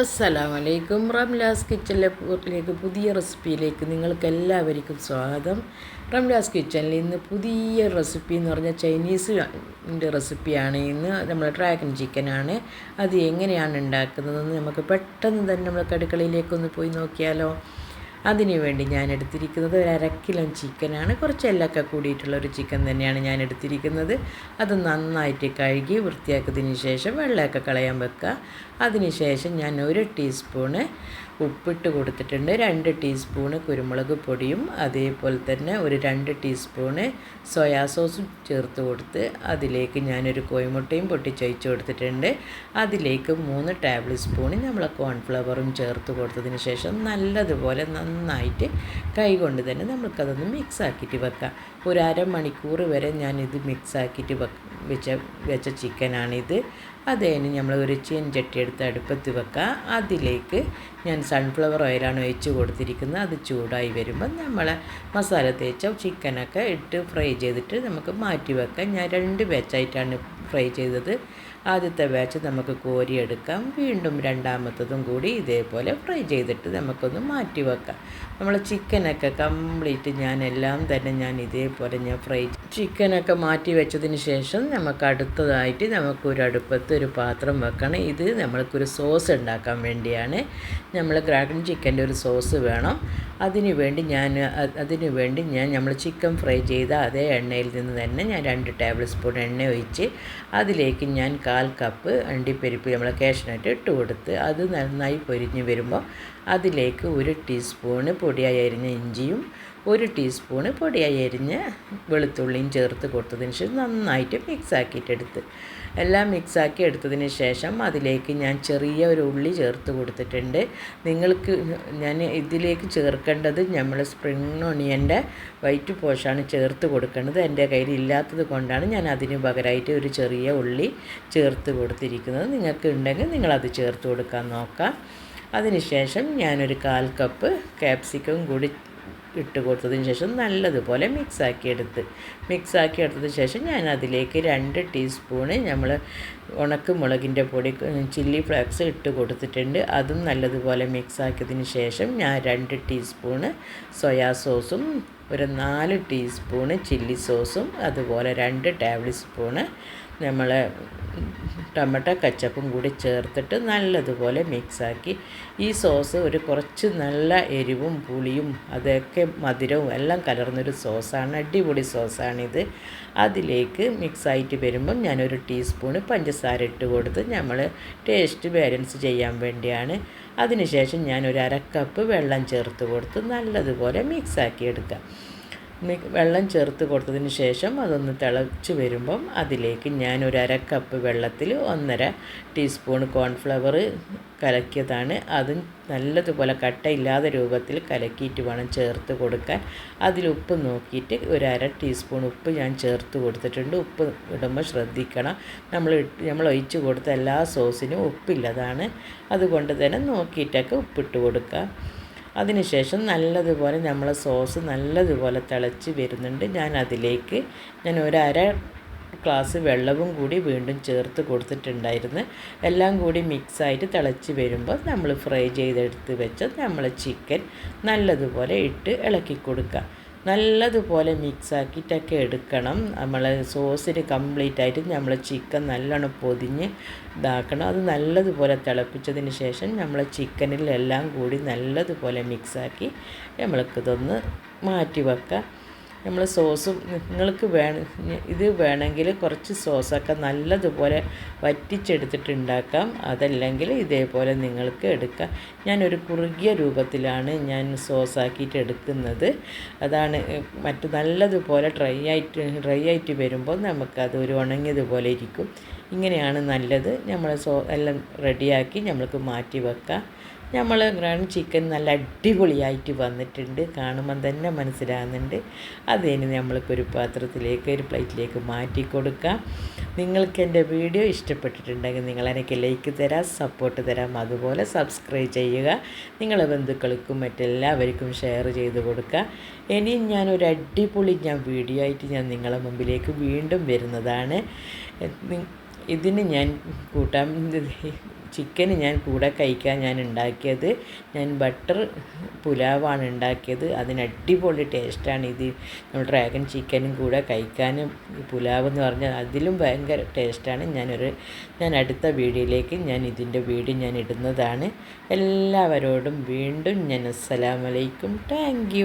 അസ്സലാമലൈക്കും. റംലാസ് കിച്ചണിലേക്ക് പുതിയ റെസിപ്പിയിലേക്ക് നിങ്ങൾക്ക് എല്ലാവർക്കും സ്വാഗതം. റംലാസ് കിച്ചണിൽ ഇന്ന് പുതിയ റെസിപ്പി എന്ന് പറഞ്ഞാൽ ചൈനീസ് റെസിപ്പിയാണ് ഇന്ന്. നമ്മൾ ഡ്രാഗൺ ചിക്കനാണ്. അത് എങ്ങനെയാണ് ഉണ്ടാക്കുന്നതെന്ന് നമുക്ക് പെട്ടെന്ന് തന്നെ നമ്മൾ അടുക്കളയിലേക്കൊന്ന് പോയി നോക്കിയാലോ. അതിന് വേണ്ടി ഞാൻ എടുത്തിരിക്കുന്നത് ഒരു അരക്കിലോ കിലോ ചിക്കനാണ്. കുറച്ച് എല്ലൊക്കെ കൂടിയിട്ടുള്ള ഒരു ചിക്കൻ തന്നെയാണ് ഞാൻ എടുത്തിരിക്കുന്നത്. അത് നന്നായിട്ട് കഴുകി വൃത്തിയാക്കിയതിന് ശേഷം വെള്ളമൊക്കെ കളയാൻ വെക്കുക. അതിന് ശേഷം ഞാൻ ഒരു ടീസ്പൂണ് ഉപ്പിട്ട് കൊടുത്തിട്ടുണ്ട്. രണ്ട് ടീസ്പൂണ് കുരുമുളക് പൊടിയും അതേപോലെ തന്നെ ഒരു രണ്ട് ടീസ്പൂണ് സോയാ സോസും ചേർത്ത് കൊടുത്ത് അതിലേക്ക് ഞാനൊരു കോഴിമുട്ടയും പൊട്ടിച്ചൊഴിച്ച് കൊടുത്തിട്ടുണ്ട്. അതിലേക്ക് മൂന്ന് ടേബിൾ സ്പൂണ് നമ്മൾ കോൺഫ്ലവറും ചേർത്ത് കൊടുത്തതിന് ശേഷം നല്ലതുപോലെ നന്നായിട്ട് കൈകൊണ്ട് തന്നെ നമുക്കതൊന്ന് മിക്സാക്കിയിട്ട് വെക്കാം. ഒരു അരമണിക്കൂർ വരെ ഞാനിത് മിക്സാക്കിയിട്ട് വെ വെച്ച വെച്ച ചിക്കനാണിത്. അതേന് നമ്മൾ ഒരു ചീൻചട്ടി എടുത്ത് അടുപ്പത്ത് വെക്കുക അതിലേക്ക് ഞാൻ സൺഫ്ലവർ ഓയിലാണ് ഒഴിച്ച് കൊടുത്തിരിക്കുന്നത്. അത് ചൂടായി വരുമ്പോൾ നമ്മൾ മസാല തേച്ച ചിക്കനൊക്കെ ഇട്ട് ഫ്രൈ ചെയ്തിട്ട് നമുക്ക് മാറ്റി വെക്കാം. ഞാൻ രണ്ട് ബാച്ചായിട്ടാണ് ഫ്രൈ ചെയ്തത്. ആദ്യത്തെ ബാച്ച് നമുക്ക് കോരിയെടുക്കാം. വീണ്ടും രണ്ടാമത്തതും കൂടി ഇതേപോലെ ഫ്രൈ ചെയ്തിട്ട് നമുക്കൊന്ന് മാറ്റി വെക്കാം. നമ്മൾ ചിക്കനൊക്കെ കംപ്ലീറ്റ് ഞാൻ എല്ലാം തന്നെ ഞാൻ ഇതേപോലെ ഞാൻ ഫ്രൈ ചിക്കനൊക്കെ മാറ്റി വെച്ചതിന് ശേഷം നമുക്ക് അടുത്തതായിട്ട് നമുക്കൊരു അടുപ്പത്ത് ഒരു പാത്രം വെക്കണം. ഇത് നമ്മൾക്കൊരു സോസ് ഉണ്ടാക്കാൻ വേണ്ടിയാണ്. നമ്മൾ ഗ്രാഗൺ ചിക്കന്റെ ഒരു സോസ് വേണം. അതിന് വേണ്ടി ഞാൻ അതിന് വേണ്ടി ഞാൻ നമ്മൾ ചിക്കൻ ഫ്രൈ ചെയ്ത അതേ എണ്ണയിൽ നിന്ന് തന്നെ ഞാൻ രണ്ട് ടേബിൾ സ്പൂൺ എണ്ണ ഒഴിച്ച് അതിലേക്ക് ഞാൻ കാൽ കപ്പ് അണ്ടിപ്പരിപ്പ് നമ്മൾ കാഷ്നട്ട് ഇട്ട് കൊടുത്ത് അത് നന്നായി പൊരിഞ്ഞ് വരുമ്പോൾ അതിലേക്ക് ഒരു ടീസ്പൂണ് പൊടിയായി അരിഞ്ഞ ഇഞ്ചിയും ഒരു ടീസ്പൂണ് പൊടിയായി അരിഞ്ഞ് വെളുത്തുള്ളിയും ചേർത്ത് കൊടുത്തതിന് ശേഷം നന്നായിട്ട് മിക്സാക്കിയിട്ടെടുത്ത് എല്ലാം മിക്സാക്കി എടുത്തതിന് ശേഷം അതിലേക്ക് ഞാൻ ചെറിയ ഒരു ഉള്ളി ചേർത്ത് കൊടുത്തിട്ടുണ്ട്. നിങ്ങൾക്ക് ഞാൻ ഇതിലേക്ക് ചേർക്കേണ്ടത് നമ്മൾ സ്പ്രിംഗ് ഒണിയന്റെ വൈറ്റ് പോഷാണ് ചേർത്ത് കൊടുക്കേണ്ടത്. എന്റെ കയ്യിൽ ഇല്ലാത്തത് കൊണ്ടാണ് ഞാൻ അതിന് പകരമായിട്ട് ഒരു ചെറിയ ഉള്ളി ചേർത്ത് കൊടുത്തിരിക്കുന്നത്. നിങ്ങൾക്ക് ഉണ്ടെങ്കിൽ നിങ്ങളത് ചേർത്ത് കൊടുക്കാൻ നോക്കാം. അതിനുശേഷം ഞാനൊരു കാൽ കപ്പ് ക്യാപ്സിക്കം കൂടി ഇട്ട് കൊടുത്തതിന് ശേഷം നല്ലതുപോലെ മിക്സാക്കി എടുത്ത്. മിക്സാക്കി എടുത്തതിന് ശേഷം ഞാൻ അതിലേക്ക് രണ്ട് ടീസ്പൂണ് നമ്മൾ ഉണക്ക് മുളകിന്റെ പൊടി ചില്ലി ഫ്ലേക്സ് ഇട്ട് കൊടുത്തിട്ടുണ്ട്. അതും നല്ലതുപോലെ മിക്സാക്കിയതിന് ശേഷം ഞാൻ രണ്ട് ടീസ്പൂണ് സോയാ സോസും ഒരു നാല് ടീസ്പൂണ് ചില്ലി സോസും അതുപോലെ രണ്ട് ടേബിൾ സ്പൂണ് നമ്മൾ ടൊമാറ്റോ കച്ചപ്പും കൂടി ചേർത്തിട്ട് നല്ലതുപോലെ മിക്സാക്കി ഈ സോസ് ഒരു കുറച്ച് നല്ല എരിവും പുളിയും അതൊക്കെ മധുരവും എല്ലാം കലർന്നൊരു സോസാണ് അടിപൊളി സോസാണിത്. അതിലേക്ക് മിക്സായിട്ട് വരുമ്പം ഞാനൊരു ടീസ്പൂണ് പഞ്ചസാര ഇട്ട് കൊടുത്ത് നമ്മൾ ടേസ്റ്റ് ബാലൻസ് ചെയ്യാൻ വേണ്ടിയാണ്. അതിനുശേഷം ഞാനൊരു അരക്കപ്പ് വെള്ളം ചേർത്ത് കൊടുത്ത് നല്ലതുപോലെ മിക്സാക്കി എടുക്കാം. വെള്ളം ചേർത്ത് കൊടുത്തതിന് ശേഷം അതൊന്ന് തിളച്ച് വരുമ്പം അതിലേക്ക് ഞാൻ ഒരു അര കപ്പ് വെള്ളത്തിൽ ഒന്നര ടീസ്പൂൺ കോൺഫ്ലവർ കലക്കിയതാണ്. അതും നല്ലതുപോലെ കട്ടയില്ലാത്ത രൂപത്തിൽ കലക്കിയിട്ട് വേണം ചേർത്ത് കൊടുക്കാൻ. അതിൽ ഉപ്പ് നോക്കിയിട്ട് ഒരു അര ടീസ്പൂൺ ഉപ്പ് ഞാൻ ചേർത്ത് കൊടുത്തിട്ടുണ്ട്. ഉപ്പ് ഇടുമ്പോൾ ശ്രദ്ധിക്കണം. നമ്മൾ നമ്മൾ ഒഴിച്ച് കൊടുത്ത എല്ലാ സോസിനും ഉപ്പില്ലതാണ്. അതുകൊണ്ട് തന്നെ നോക്കിയിട്ടൊക്കെ ഉപ്പിട്ട് കൊടുക്കുക അതിനുശേഷം നല്ലതുപോലെ നമ്മൾ സോസ് നല്ലതുപോലെ തിളച്ച് വരുന്നുണ്ട്. ഞാൻ അതിലേക്ക് ഞാൻ ഒരു അര ഗ്ലാസ് വെള്ളവും കൂടി വീണ്ടും ചേർത്ത് കൊടുത്തിട്ടുണ്ടായിരുന്നു. എല്ലാം കൂടി മിക്സായിട്ട് തിളച്ച് വരുമ്പോൾ നമ്മൾ ഫ്രൈ ചെയ്തെടുത്ത് വെച്ച നമ്മൾ ചിക്കൻ നല്ലതുപോലെ ഇട്ട് ഇളക്കി കൊടുക്കുക. നല്ലതുപോലെ മിക്സ് ആക്കിയിട്ടൊക്കെ എടുക്കണം. നമ്മൾ സോസിന് കംപ്ലീറ്റ് ആയിട്ട് നമ്മൾ ചിക്കൻ നല്ലോണം പൊതിഞ്ഞ് ഇതാക്കണം. അത് നല്ലതുപോലെ തിളപ്പിച്ചതിന് ശേഷം നമ്മൾ ചിക്കനിലെല്ലാം കൂടി നല്ലതുപോലെ മിക്സാക്കി നമ്മൾക്കിതൊന്ന് മാറ്റി വെക്കാം നമ്മൾ സോസും നിങ്ങൾക്ക് വേണം ഇത് വേണമെങ്കിൽ കുറച്ച് സോസൊക്കെ നല്ലതുപോലെ വറ്റിച്ചെടുത്തിട്ടുണ്ടാക്കാം. അതല്ലെങ്കിൽ ഇതേപോലെ നിങ്ങൾക്ക് എടുക്കാം. ഞാനൊരു കുറുകിയ രൂപത്തിലാണ് ഞാൻ സോസാക്കിയിട്ട് എടുക്കുന്നത്. അതാണ് മറ്റ് നല്ലതുപോലെ ഡ്രൈ ആയിട്ട് ഡ്രൈ ആയിട്ട് വരുമ്പോൾ നമുക്കത് ഒരു ഉണങ്ങിയതുപോലെ ഇരിക്കും. ഇങ്ങനെയാണ് നല്ലത്. നമ്മൾ സോ എല്ലാം റെഡിയാക്കി നമ്മൾക്ക് മാറ്റി വെക്കാം. നമ്മൾ ഗ്രൗണ്ട് ചിക്കൻ നല്ല അടിപൊളിയായിട്ട് വന്നിട്ടുണ്ട്. കാണുമ്പം തന്നെ മനസ്സിലാകുന്നുണ്ട്. അതിന് നമ്മൾക്കൊരു പാത്രത്തിലേക്ക് ഒരു പ്ലേറ്റിലേക്ക് മാറ്റി കൊടുക്കാം. നിങ്ങൾക്ക് എന്റെ വീഡിയോ ഇഷ്ടപ്പെട്ടിട്ടുണ്ടെങ്കിൽ നിങ്ങൾ എനിക്ക് ലൈക്ക് തരാം സപ്പോർട്ട് തരാം. അതുപോലെ സബ്സ്ക്രൈബ് ചെയ്യുക. നിങ്ങളെ ബന്ധുക്കൾക്കും മറ്റെല്ലാവർക്കും ഷെയർ ചെയ്ത് കൊടുക്കുക. ഇനിയും ഞാനൊരു അടിപൊളി ഞാൻ വീഡിയോ ആയിട്ട് ഞാൻ നിങ്ങളെ മുമ്പിലേക്ക് വീണ്ടും വരുന്നതാണ്. ഇതിന് ഞാൻ കൂട്ടാൻ ചിക്കന് ഞാൻ കൂടെ കഴിക്കാൻ ഞാൻ ഉണ്ടാക്കിയത്. ഞാൻ ബട്ടർ പുലാവാണ് ഉണ്ടാക്കിയത്. അതിന് അടിപൊളി ടേസ്റ്റാണ് ഇത്. നമ്മൾ ഡ്രാഗൺ ചിക്കനും കൂടെ കഴിക്കാനും പുലാവ് എന്ന് പറഞ്ഞാൽ അതിലും ഭയങ്കര ടേസ്റ്റാണ്. ഞാനൊരു ഞാൻ അടുത്ത വീഡിയോയിലേക്ക് ഞാൻ ഇതിന്റെ വീഡിയോ ഞാൻ ഇടുന്നതാണ്. എല്ലാവരോടും വീണ്ടും ഞാൻ അസ്സലാമലൈക്കും താങ്ക്